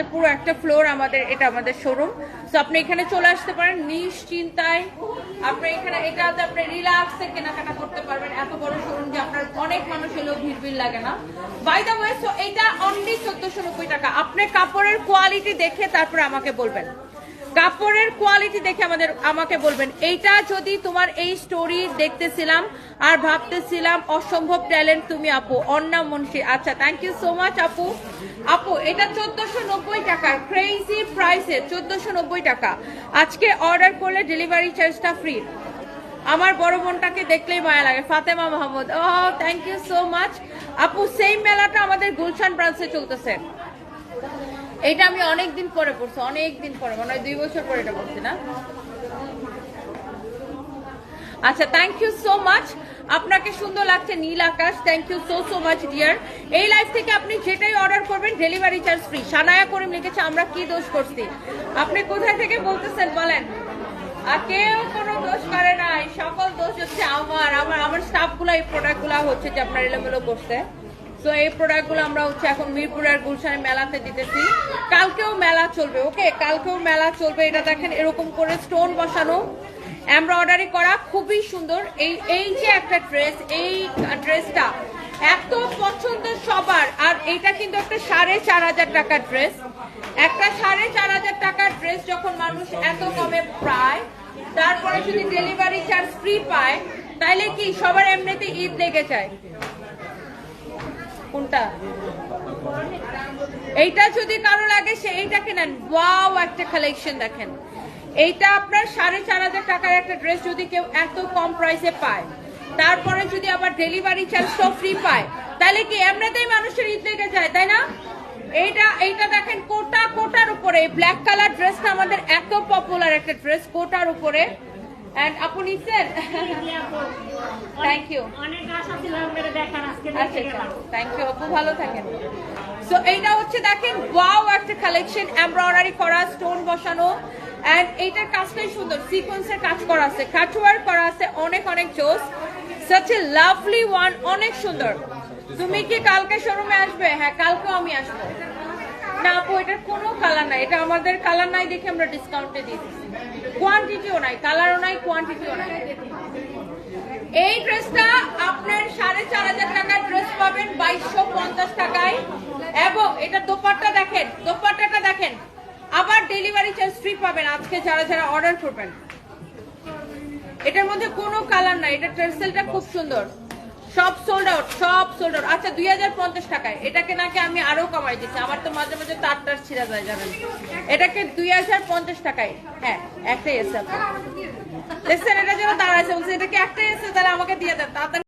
আমাদের পুরো একটা ফ্লোর আমাদের, এটা আমাদের শোরুম তো আপনি এখানে চলে আসতে পারেন নিশ্চিন্তায়। আপনি এখানে এটাতে আপনি রিল্যাক্সে কেনাকাটা করতে পারবেন। এত বড় শোরুম যে আপনার অনেক মানুষ এলেও ভিড় ভিড় লাগে না। বাই দা ওয়ে সো এটা অনলি চোদ্দশো নব্বই টাকা। আপনি কাপড়ের কোয়ালিটি দেখে তারপরে আমাকে বলবেন। কাপড়ের কোয়ালিটি দেখে আমাদের, আমাকে বলবেন। এইটা যদি তোমার এই স্টোরি দেখতেছিলাম আর ভাবতেছিলাম, অসম্ভব ট্যালেন্ট তুমি আপু, অন্না মুন্সি। আচ্ছা থ্যাংক ইউ সো মাচ আপু। আপু, এটা চোদ্দশো নব্বই টাকা ক্রেজি প্রাইসে চোদ্দশো নব্বই টাকা। আজকে অর্ডার করলে ডেলিভারি চার্জটা ফ্রি আমার বড় বোনটাকে দেখলেই মায়া লাগে, ফাতেমা মাহমুদ। ও থ্যাংক ইউ সো মাচ আপু সেই মেলাটা আমাদের গুলশান ব্রাঞ্চে চলতেছে। এটা আমি অনেক দিন পরে পড়ছি অনেক দিন পরে, মনে হয় দুই বছর পরে এটা পড়ছি না? আচ্ছা থ্যাংক ইউ সো মাচ আপনাকে সুন্দর লাগছে Neel Akash thank you so so much dear এই লাইফ থেকে আপনি যেটাই অর্ডার করবেন delivery charge free Sanaya Karim লিখেছে, আমরা কি দোষ করছি? আপনি কোথায় থেকে বলতেছেন, বলেন। আর কেউ কোনো দোষ করে নাই, সকল দোষ হচ্ছে আমার আমার আমার স্টাফগুলো এই প্রোডাক্টগুলো হচ্ছে যে আপনার এলোমেলো করছে। তো এই প্রোডাক্টগুলো আমরা হচ্ছে এখন মিরপুরের গুলশানে মেলাতে দিতেছি। কালকেও মেলা চলবে ওকে কালকেও মেলা চলবে, এটা দেখেন, এরকম করে স্টোন বসানো। এমব্রয়ডারি করা, খুবই সুন্দর। এই এই যে একটা ড্রেস এই ড্রেসটা এত পছন্দ সবার। আর এটা কিন্তু একটা সাড়ে চার হাজার টাকার ড্রেস একটা সাড়ে চার হাজার টাকার ড্রেস যখন মানুষ এত কমে পায়, তারপরে যদি ডেলিভারি চার্জ ফ্রি পায়, তাইলে কি সবার এমনিতে ঈদ লেগে যায়? কোনটা এইটা যদি কারও লাগে, সে এইটা কেনেন? ওয়াও, একটা কালেকশন দেখেন। এইটা আপনার সাড়ে চার হাজার টাকার একটা ড্রেস যদি কেউ এত কম প্রাইসে পায়। তারপরে যদি আবার ডেলিভারি চার্জটাও ফ্রি পায়। তাহলে কি এমনিতেই মানুষের ঈদ লেগে যায়, তাই না? এইটা এইটা দেখেন, কোটা, কোটার উপরে ব্ল্যাক কালার ড্রেসটা আমাদের এত পপুলার একটা ড্রেস কোটার উপরে। এন্ড আপু নিচ্ছেন? থ্যাংক ইউ অনেক আশা ছিল আপনাদের দেখার আজকে আচ্ছা দেখে আচ্ছা থ্যাংক ইউ আপু ভালো থাকেন। সো এইটা হচ্ছে দেখেন ওয়াও একটা কালেকশন এমব্রয়ডারি করা স্টোন বসানো। এন্ড এইটার কাজটাই সুন্দর সিকোয়েন্সের কাজ করা আছে কাটওয়ার করা আছে অনেক অনেক জোস। সাচ এ লাভলি ওয়ান অনেক সুন্দর। তুমি কি কালকে শোরুমে আসবে? হ্যাঁ কালকেও আমি আসব। না আপু এটার কোনো কালার নাই এটা আমাদের কালার নাই দেখে আমরা ডিসকাউন্টে দিয়ে দিচ্ছি কোয়ান্টিটিও নাই কালারও নাই কোয়ান্টিটিও নাই। এই ড্রেসটা আপনার সাড়ে চার হাজার টাকার ড্রেস পাবেন, বাইশশো পঞ্চাশ টাকায়। এবং এটা দোপাট্টা দেখেন, দোপাট্টাটা দেখেন, আবার ডেলিভারি চার্জ ফ্রি পাবেন, আজকে যারা যারা অর্ডার করবেন। এটার মধ্যে কোনো কালার নাই, এটা ট্রেসেলটা খুব সুন্দর। সব সোল্ড আউট সব সোল্ড আউট আচ্ছা দুই হাজার পঞ্চাশ টাকায়। এটাকে নাকি আমি আরও কমাই দিচ্ছি। আমার তো মাঝে মাঝে তার টার ছিঁড়া যায় জানেন এটাকে দুই হাজার পঞ্চাশ টাকায়। হ্যাঁ একটাই এসে দেখছেন এটা যেন দাঁড়াচ্ছে বলছে এটাকে একটাই এসে তাহলে আমাকে দিয়ে দেন। তাড়াতাড়ি